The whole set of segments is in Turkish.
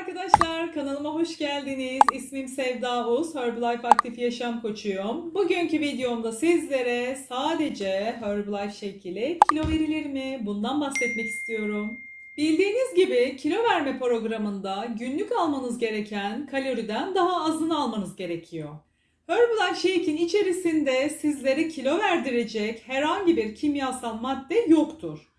arkadaşlar, kanalıma hoş geldiniz. İsmim Sevda Uz, Herbalife Aktif Yaşam Koçuyum. Bugünkü videomda sizlere sadece Herbalife şekli kilo verilerimi bundan bahsetmek istiyorum. Bildiğiniz gibi kilo verme programında günlük almanız gereken kaloriden daha azını almanız gerekiyor. Herbalife Shake'in içerisinde sizlere kilo verdirecek herhangi bir kimyasal madde yoktur.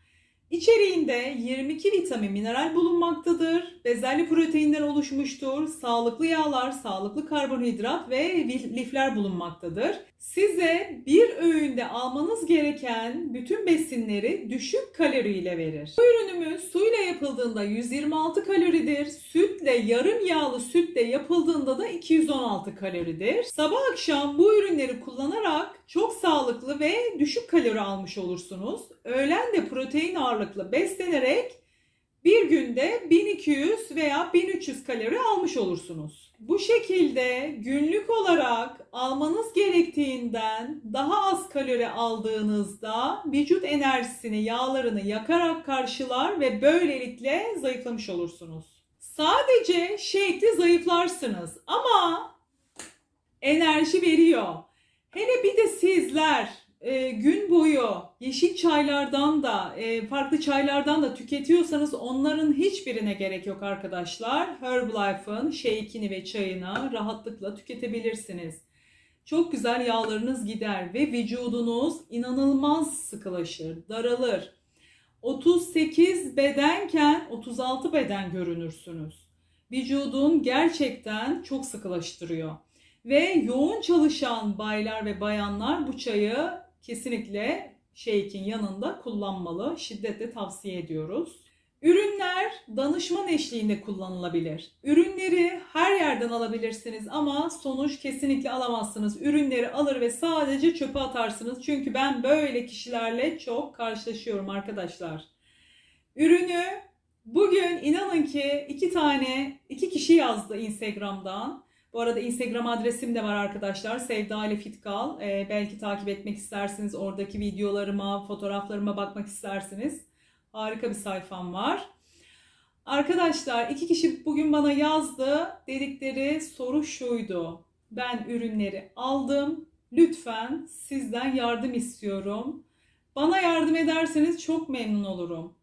İçeriğinde 22 vitamin mineral bulunmaktadır. Bezelye proteinden oluşmuştur. Sağlıklı yağlar, sağlıklı karbonhidrat ve lifler bulunmaktadır. Size bir öğünde almanız gereken bütün besinleri düşük kaloriyle verir. Bu ürünümüz suyla yapıldığında 126 kaloridir. Sütle, yarım yağlı sütle yapıldığında da 216 kaloridir. Sabah akşam bu ürünleri kullanarak çok sağlıklı ve düşük kalori almış olursunuz. Öğlen de protein ağırlıklı beslenerek bir günde 1200 veya 1300 kalori almış olursunuz. Bu şekilde günlük olarak almanız gerektiğinden daha az kalori aldığınızda vücut enerjisini, yağlarını yakarak karşılar ve böylelikle zayıflamış olursunuz. Sadece şekli zayıflarsınız ama enerji veriyor. Hele bir de sizler e, gün boyu yeşil çaylardan da e, farklı çaylardan da tüketiyorsanız onların hiçbirine gerek yok arkadaşlar. Herbalife'ın shake'ini ve çayını rahatlıkla tüketebilirsiniz. Çok güzel yağlarınız gider ve vücudunuz inanılmaz sıkılaşır, daralır. 38 bedenken 36 beden görünürsünüz. Vücudun gerçekten çok sıkılaştırıyor. Ve yoğun çalışan baylar ve bayanlar bu çayı kesinlikle shake'in yanında kullanmalı. Şiddetle tavsiye ediyoruz. Ürünler danışman eşliğinde kullanılabilir. Ürünleri her yerden alabilirsiniz ama sonuç kesinlikle alamazsınız. Ürünleri alır ve sadece çöpe atarsınız. Çünkü ben böyle kişilerle çok karşılaşıyorum arkadaşlar. Ürünü bugün inanın ki iki tane, iki kişi yazdı Instagram'dan. Bu arada Instagram adresim de var arkadaşlar. Sevda Ali Fitkal. Ee, belki takip etmek istersiniz. Oradaki videolarıma, fotoğraflarıma bakmak istersiniz. Harika bir sayfam var. Arkadaşlar iki kişi bugün bana yazdı. Dedikleri soru şuydu. Ben ürünleri aldım. Lütfen sizden yardım istiyorum. Bana yardım ederseniz çok memnun olurum.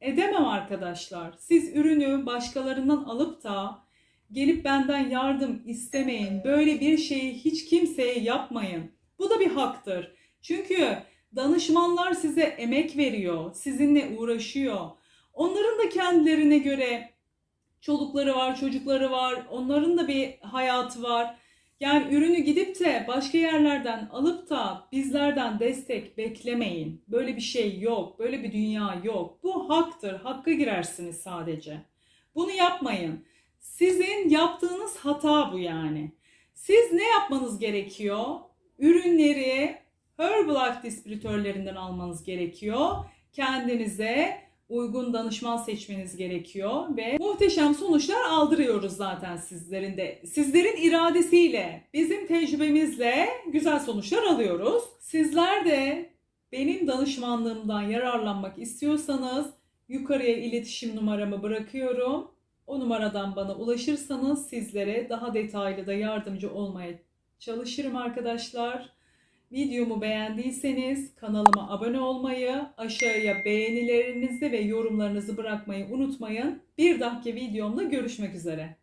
Edemem arkadaşlar. Siz ürünü başkalarından alıp da gelip benden yardım istemeyin. Böyle bir şeyi hiç kimseye yapmayın. Bu da bir haktır. Çünkü danışmanlar size emek veriyor, sizinle uğraşıyor. Onların da kendilerine göre çolukları var, çocukları var, onların da bir hayatı var. Yani ürünü gidip de başka yerlerden alıp da bizlerden destek beklemeyin. Böyle bir şey yok, böyle bir dünya yok. Bu haktır, hakka girersiniz sadece. Bunu yapmayın. Sizin yaptığınız hata bu yani. Siz ne yapmanız gerekiyor? Ürünleri Herbalife distribütörlerinden almanız gerekiyor. Kendinize uygun danışman seçmeniz gerekiyor ve muhteşem sonuçlar aldırıyoruz zaten sizlerin de. Sizlerin iradesiyle, bizim tecrübemizle güzel sonuçlar alıyoruz. Sizler de benim danışmanlığımdan yararlanmak istiyorsanız yukarıya iletişim numaramı bırakıyorum. O numaradan bana ulaşırsanız sizlere daha detaylı da yardımcı olmaya çalışırım arkadaşlar. Videomu beğendiyseniz kanalıma abone olmayı, aşağıya beğenilerinizi ve yorumlarınızı bırakmayı unutmayın. Bir dahaki videomda görüşmek üzere.